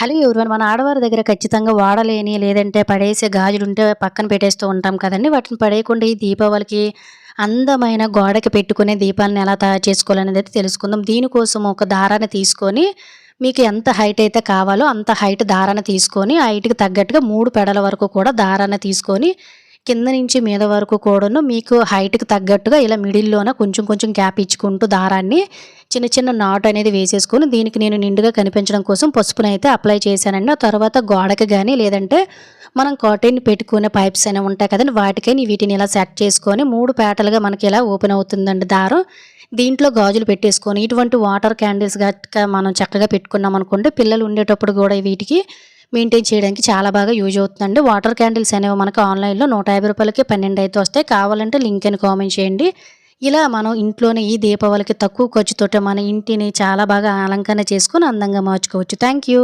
Hello ఎవరు మన ఆడవారి దగ్గర ఖచ్చితంగా వాడలేని లేదంటే పడేసే గాజులు ఉంటే పక్కన పెట్టేస్తూ ఉంటాం కదండి. వాటిని పడేయకుండా ఈ దీపావళికి అందమైన గోడకి పెట్టుకునే దీపాలను ఎలా తయారు చేసుకోవాలనేది అయితే తెలుసుకుందాం. దీనికోసం ఒక దారాన్ని తీసుకొని మీకు ఎంత హైట్ అయితే కావాలో అంత హైట్ దారాన్ని తీసుకొని హైట్కి తగ్గట్టుగా మూడు పెడల వరకు కూడా దారాన్ని తీసుకొని కింద నుంచి మీద వరకు కూడాను మీకు హైట్కి తగ్గట్టుగా ఇలా మిడిల్లోన కొంచెం కొంచెం గ్యాప్ ఇచ్చుకుంటూ దారాన్ని చిన్న చిన్న నాట్ అనేది వేసేసుకొని దీనికి నేను నిండుగా కనిపించడం కోసం పసుపుని అయితే అప్లై చేశానండి. ఆ తర్వాత గోడకి కానీ లేదంటే మనం కాటన్ పెట్టుకునే పైప్స్ అనేవి ఉంటాయి కదండి వాటికైనా వీటిని ఇలా సెట్ చేసుకొని మూడు పేటలుగా మనకి ఇలా ఓపెన్ అవుతుందండి దారం. దీంట్లో గాజులు పెట్టేసుకొని ఇటువంటి వాటర్ క్యాండిల్స్ మనం చక్కగా పెట్టుకున్నాం అనుకుంటే పిల్లలు ఉండేటప్పుడు కూడా వీటికి మెయింటైన్ చేయడానికి చాలా బాగా యూజ్ అవుతుందండి. వాటర్ క్యాండిల్స్ అనేవి మనకు ఆన్లైన్లో నూట యాభై రూపాయలకి పన్నెండు అయితే వస్తాయి. కావాలంటే లింక్ అని కామెంట్ చేయండి. ఇలా మనం ఇంట్లోనే ఈ దీపావళికి తక్కువ ఖర్చుతో మన ఇంటిని చాలా బాగా అలంకరణ చేసుకొని అందంగా మార్చుకోవచ్చు. Thank you.